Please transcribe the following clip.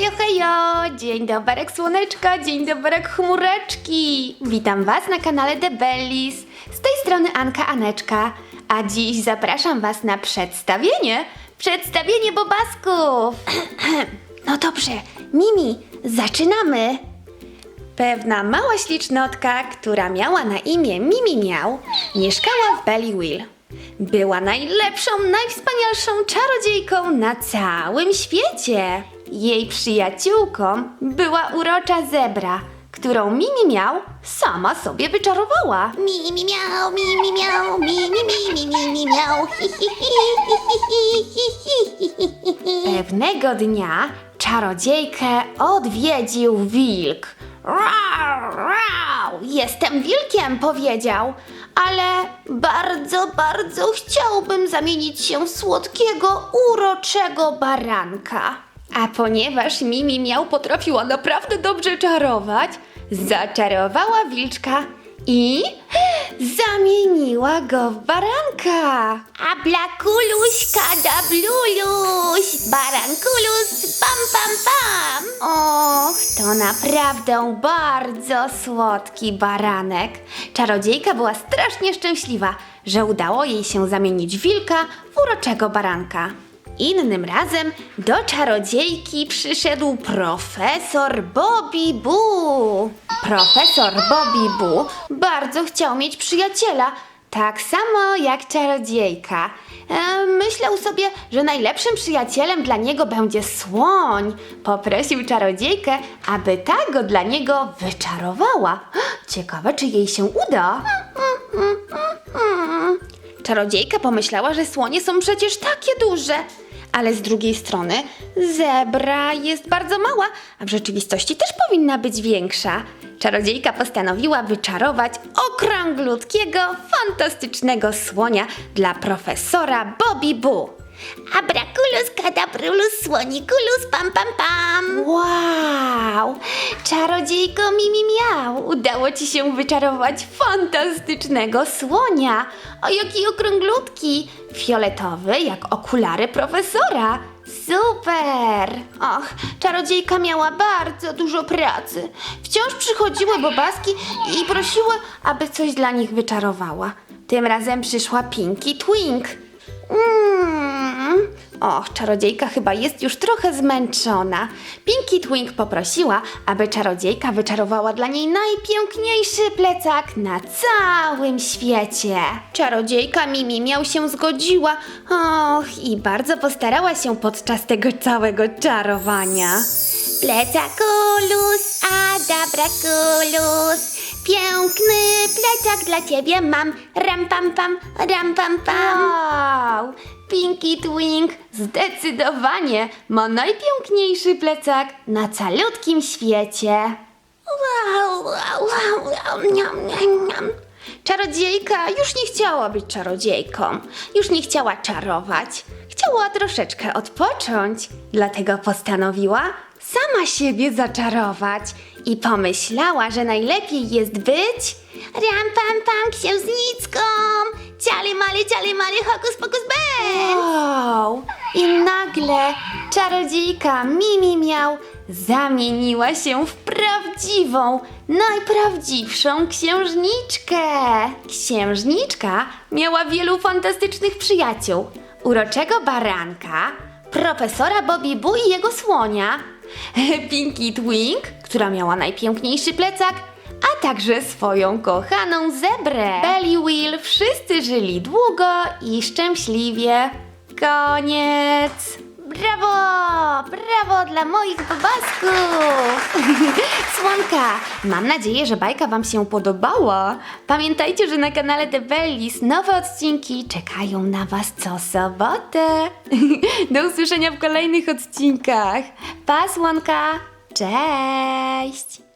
Hejo, hejo! Dzień doberek słoneczka, dzień doberek chmureczki! Witam Was na kanale The Bellis. Z tej strony Anka Aneczka, a dziś zapraszam Was na przedstawienie. Przedstawienie bobasków! No dobrze, Mimi, zaczynamy! Pewna mała ślicznotka, która miała na imię Mimi Miał, mieszkała w Bellyville. Była najlepszą, najwspanialszą czarodziejką na całym świecie. Jej przyjaciółką była urocza zebra, którą Mimi Miał sama sobie wyczarowała. Mi, mi, miau, mi, mi, miau, mi, mi, mi, mi, mi, mi, miau. Hi, hi, hi, hi, hi, hi, hi, hi, hi, hi. Pewnego dnia czarodziejkę odwiedził wilk. Rau, rau, jestem wilkiem, powiedział, ale bardzo, bardzo chciałbym zamienić się w słodkiego, uroczego baranka. A ponieważ Mimi miał potrafiła naprawdę dobrze czarować, zaczarowała wilczka i zamieniła go w baranka. Ablakuluś, kadabluluś, barankulus, pam, pam, pam. Och, to naprawdę bardzo słodki baranek. Czarodziejka była strasznie szczęśliwa, że udało jej się zamienić wilka w uroczego baranka. Innym razem do czarodziejki przyszedł profesor Bobby Boo. Profesor Bobby Boo bardzo chciał mieć przyjaciela, tak samo jak czarodziejka. E, myślał sobie, że najlepszym przyjacielem dla niego będzie słoń. Poprosił czarodziejkę, aby ta go dla niego wyczarowała. Ciekawe, czy jej się uda. Czarodziejka pomyślała, że słonie są przecież takie duże. Ale z drugiej strony zebra jest bardzo mała, a w rzeczywistości też powinna być większa. Czarodziejka postanowiła wyczarować okrąglutkiego, fantastycznego słonia dla profesora Bobby Boo. Abrakulus, kadabrulus, słonikulus, pam, pam, pam. Wow! Czarodziejko Mimi miał! Udało ci się wyczarować fantastycznego słonia! O jaki okrąglutki! Fioletowy jak okulary profesora! Super! Och, czarodziejka miała bardzo dużo pracy. Wciąż przychodziły bobaski i prosiły, aby coś dla nich wyczarowała. Tym razem przyszła Pinky Twink. Mm. Och, czarodziejka chyba jest już trochę zmęczona. Pinky Twink poprosiła, aby czarodziejka wyczarowała dla niej najpiękniejszy plecak na całym świecie. Czarodziejka Mimi miał się zgodziła. Och, i bardzo postarała się podczas tego całego czarowania. Plecakulus, adabrakulus. Piękny plecak dla ciebie mam. Ram, pam, pam, ram, pam, pam. Wow! Pinky Twink zdecydowanie ma najpiękniejszy plecak na calutkim świecie. Wow, wow, wow, wow, niam, niam, niam. Czarodziejka już nie chciała być czarodziejką, już nie chciała czarować. Chciała troszeczkę odpocząć, dlatego postanowiła sama siebie zaczarować i pomyślała, że najlepiej jest być Ram, pam, pam, księżniczką. Ciali, mali, ciali, mali, hokus, pokus, ben. Wow! I nagle czarodziejka Mimi miał zamieniła się w prawdziwą, najprawdziwszą księżniczkę. Księżniczka miała wielu fantastycznych przyjaciół. Uroczego baranka, profesora Bobby Boo i jego słonia, Pinky Twink, która miała najpiękniejszy plecak, a także swoją kochaną zebrę. Belly Will wszyscy żyli długo i szczęśliwie. Koniec! Brawo! Brawo dla moich bobasków! Słonka, mam nadzieję, że bajka Wam się podobała. Pamiętajcie, że na kanale The Bellis nowe odcinki czekają na Was co sobotę. Do usłyszenia w kolejnych odcinkach. Pa, Słonka! Cześć!